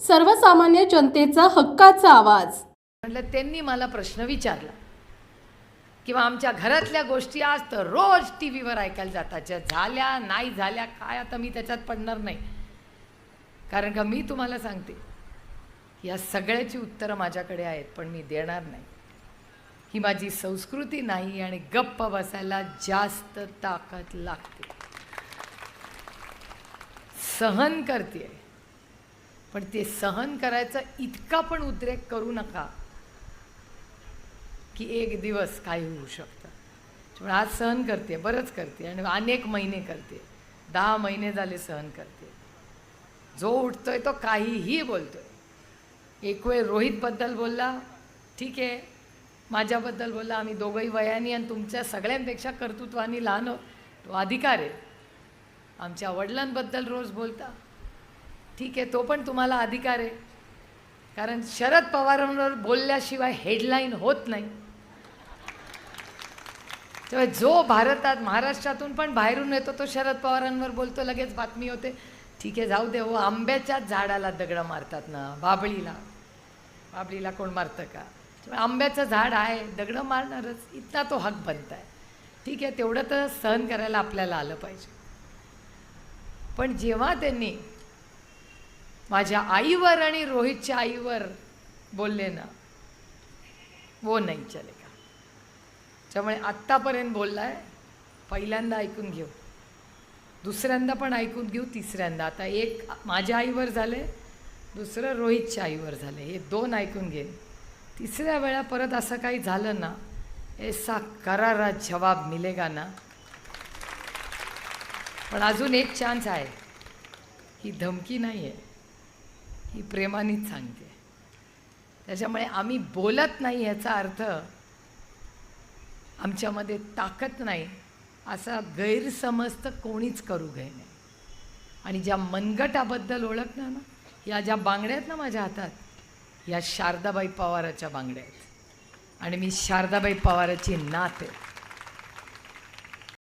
सर्वसामान्य जनतेचा हक्काचा आवाज. म्हटलं त्यांनी मला प्रश्न विचारला किंवा आमच्या घरातल्या गोष्टी आज तर रोज टी व्हीवर ऐकायला जातात ज्या झाल्या नाही झाल्या काय आता मी त्याच्यात पडणार नाही. कारण का मी तुम्हाला सांगते या सगळ्याची उत्तरं माझ्याकडे आहेत पण मी देणार नाही. ही माझी संस्कृती नाही आणि गप्प बसायला जास्त ताकद लागते. सहन करते पण ते सहन करायचा इतका पण उद्रेक करू नका की एक दिवस काही होऊ शकतं. त्यामुळे आज सहन करते बरंच करते आणि अनेक महिने करते. दहा महिने झाले सहन करते. जो उठतोय तो काहीही बोलतोय. एक वेळ रोहितबद्दल बोलला ठीक आहे. माझ्याबद्दल बोलला आम्ही दोघंही वयानी आणि तुमच्या सगळ्यांपेक्षा कर्तृत्वानी लहान तो अधिकार आहे. आमच्या वडिलांबद्दल रोज बोलता. ठीक आहे तो पण तुम्हाला अधिकार आहे. कारण शरद पवारांवर बोलल्याशिवाय हेडलाईन होत नाही. तेव्हा जो भारतात महाराष्ट्रातून पण बाहेरून येतो तो शरद पवारांवर बोलतो लगेच बातमी होते. ठीक आहे जाऊ दे हो आंब्याच्याच झाडाला दगडं मारतात ना बाबळीला. बाबळीला कोण मारतं का? आंब्याचं झाड आहे दगडं मारणारच इतका तो हक बनत आहे. ठीक आहे तेवढं तर सहन करायला आपल्याला आलं पाहिजे. पण जेव्हा त्यांनी माझ्या आईवर आणि रोहितच्या आईवर बोलले ना वो नाही चलेगा. त्यामुळे आत्तापर्यंत बोललाय पहिल्यांदा ऐकून घेऊ. दुसऱ्यांदा पण ऐकून घेऊ तिसऱ्यांदा. आता एक माझ्या आईवर झाले दुसरं रोहितच्या आईवर झाले. हे दोन ऐकून घेईन तिसऱ्या वेळा परत असं काही झालं ना ऐसा करारा जवाब मिलेगा ना. पण अजून एक चान्स आहे. ही धमकी नाही आहे ही प्रेमानेच सांगते. त्याच्यामुळे आम्ही बोलत नाही याचा अर्थ आमच्यामध्ये ताकद नाही. असा गैरसमज तर कोणीच करू घे नाही. आणि ज्या मनगटाबद्दल ओळखणार ना या ज्या बांगड्या आहेत ना माझ्या हातात या शारदाबाई पवाराच्या बांगड्या आहेत. आणि मी शारदाबाई पवाराची नात आहे.